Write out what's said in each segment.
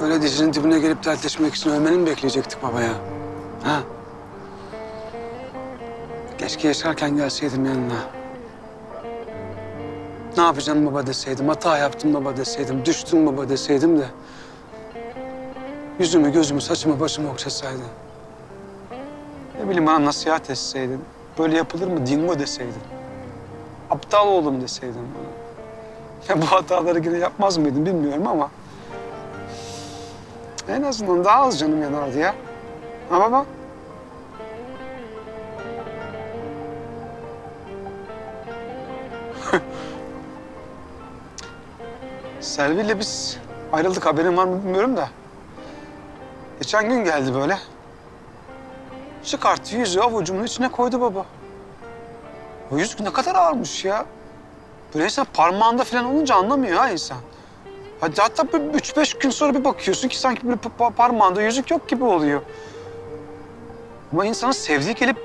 Böyle dizinin dibine gelip dertleşmek için ölmeni mi bekleyecektik baba ya? Ha? Keşke yaşarken gelseydim yanına. Ne yapacağım baba deseydim, hata yaptım baba deseydim, düştüm baba deseydim de... ...yüzümü, gözümü, saçımı, başımı okşasaydın. Ne bileyim bana nasihat etseydin. Böyle yapılır mı dingo deseydin. Aptal oğlum deseydin bana. Ya bu hataları yine yapmaz mıydın bilmiyorum ama... En azından daha az canım yanardı ya. Ha baba? Selvi ile biz ayrıldık haberin var mı bilmiyorum da. Geçen gün geldi böyle. Çıkarttı yüzüğü avucumun içine koydu baba. O yüzük ne kadar ağırmış ya. Böyle insan parmağında falan olunca anlamıyor ha insan. Hadi hatta bir üç beş gün sonra bir bakıyorsun ki sanki böyle pa- pa- parmağında yüzük yok gibi oluyor. Ama insanın sevdiği gelip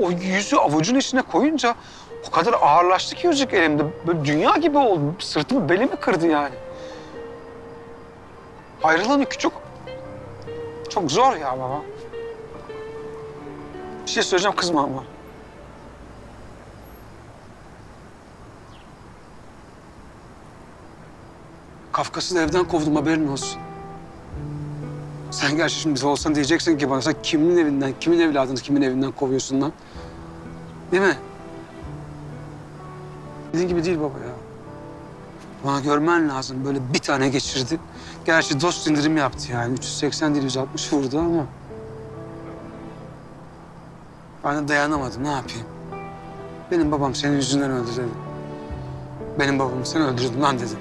o yüzüğü avucun içine koyunca o kadar ağırlaştı ki yüzük elimde. Böyle dünya gibi oldu. Sırtımı belimi kırdı yani. Ayrılan yükü çok... Çok zor ya baba. Bir şey söyleyeceğim kızma ama. Kafkas'ı da evden kovdum haberin olsun. Sen gerçi şimdi bize olsan diyeceksin ki bana sen kimin evinden, kimin evladını kimin evinden kovuyorsun lan? Değil mi? Dediğin gibi değil baba ya. Bana görmen lazım. Böyle bir tane geçirdi. Gerçi dost indirim yaptı yani. 380 değil 160 vurdu ama. Ben de dayanamadım. Ne yapayım? Benim babam senin yüzünden öldü dedi. Benim babamı sen öldürdün lan dedim.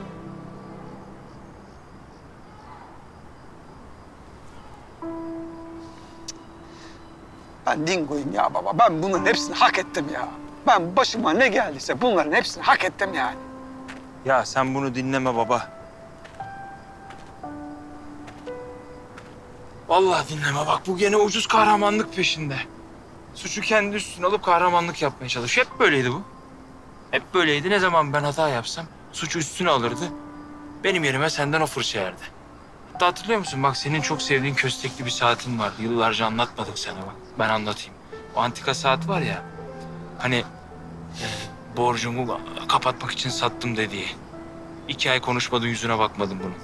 Ben dingoyum ya baba. Ben bunların hepsini hak ettim ya. Ben başıma ne geldiyse bunların hepsini hak ettim yani. Ya sen bunu dinleme baba. Vallahi dinleme bak bu gene ucuz kahramanlık peşinde. Suçu kendi üstüne alıp kahramanlık yapmaya çalışıyor. Hep böyleydi bu. Hep böyleydi. Ne zaman ben hata yapsam suçu üstüne alırdı. Benim yerime senden o fırça yerdi. Hatta hatırlıyor musun? Bak senin çok sevdiğin köstekli bir saatin vardı. Yıllarca anlatmadık sana bak. Ben anlatayım. O antika saat var ya. Hani e, borcumu kapatmak için sattım dediği. İki ay konuşmadın yüzüne bakmadım bunun.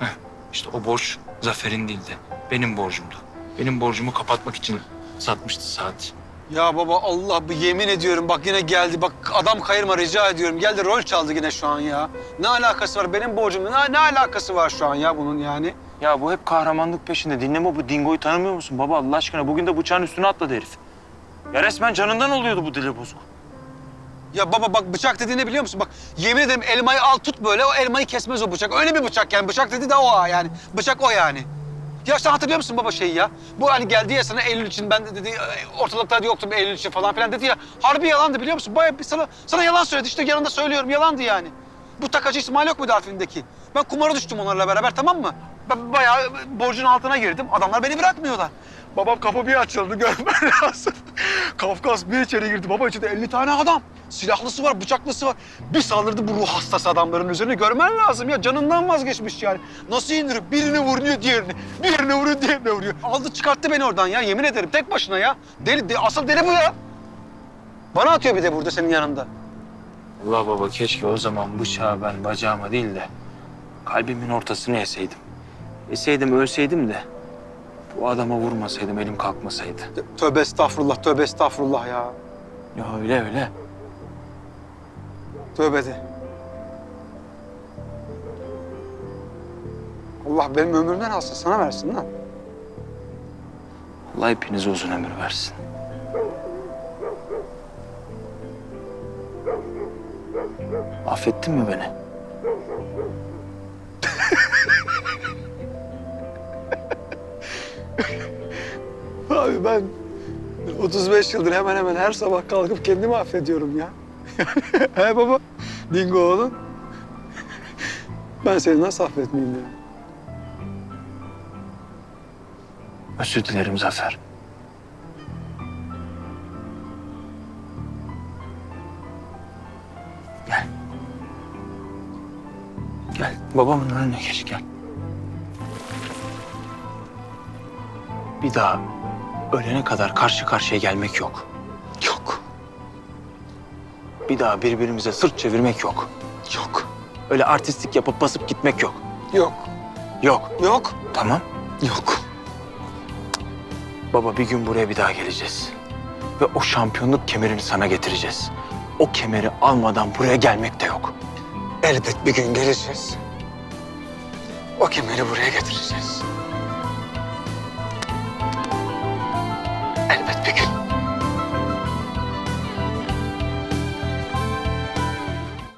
Heh, işte o borç Zafer'in değildi. Benim borcumdu. Benim borcumu kapatmak için satmıştı saat. Ya baba Allah bu yemin ediyorum bak yine geldi. Bak adam kayırma rica ediyorum. Geldi rol çaldı yine şu an ya. Ne alakası var benim borcumla? Ne, ne alakası var şu an ya bunun yani? Ya bu hep kahramanlık peşinde. Dinleme bu dingoyu tanımıyor musun baba Allah aşkına? Bugün de bıçağın üstüne atladı herif. Ya resmen canından oluyordu bu dili bozuk. Ya baba bak bıçak dediğini biliyor musun? Bak yemin ederim elmayı al tut böyle o elmayı kesmez o bıçak. Öyle bir bıçak yani. Bıçak dedi de o ha yani. Bıçak o yani. Ya sen hatırlıyor musun baba şeyi ya? Bu hani geldi ya sana Eylül için ben de dedi ortalıkta yoktum Eylül için falan filan dedi ya. Harbi yalandı biliyor musun? Bayağı bir sana sana yalan söyledi işte yanında söylüyorum yalandı yani. Bu takacı İsmail yok muydu harfindeki? Ben kumara düştüm onlarla beraber tamam mı? Ben bayağı borcun altına girdim. Adamlar beni bırakmıyorlar. Babam kapı bir açıldı görmen lazım. Kafkas bir içeri girdi. Baba içinde 50 tane adam. Silahlısı var, bıçaklısı var. Bir saldırdı bu ruh hastası adamların üzerine. Görmen lazım ya. Canından vazgeçmiş yani. Nasıl indiriyor? Birini vuruyor diğerini. Birini vuruyor diğerini vuruyor. Aldı çıkarttı beni oradan ya. Yemin ederim tek başına ya. Deli, de, asıl deli bu ya. Bana atıyor bir de burada senin yanında. Allah baba keşke o zaman bıçağı ben bacağıma değil de kalbimin ortasını yeseydim. Yeseydim ölseydim de bu adama vurmasaydım elim kalkmasaydı. Tövbe estağfurullah, tövbe estağfurullah ya. Ya öyle öyle. Tövbe de. Allah benim ömrümden alsın, sana versin lan. Allah hepinize uzun ömür versin. Affettin mi beni? Ben 35 yıldır hemen hemen her sabah kalkıp kendimi affediyorum ya. He baba, dingo oğlum. Ben seni nasıl affetmeyeyim ya? Özür dilerim Zafer. Gel. Gel babamın önüne geç gel. Bir daha ölene kadar karşı karşıya gelmek yok. Yok. Bir daha birbirimize sırt çevirmek yok. Yok. Öyle artistlik yapıp basıp gitmek yok. Yok. Yok. Yok. Tamam. Yok. Baba bir gün buraya bir daha geleceğiz. Ve o şampiyonluk kemerini sana getireceğiz. O kemeri almadan buraya gelmek de yok. Elbet bir gün geleceğiz. O kemeri buraya getireceğiz.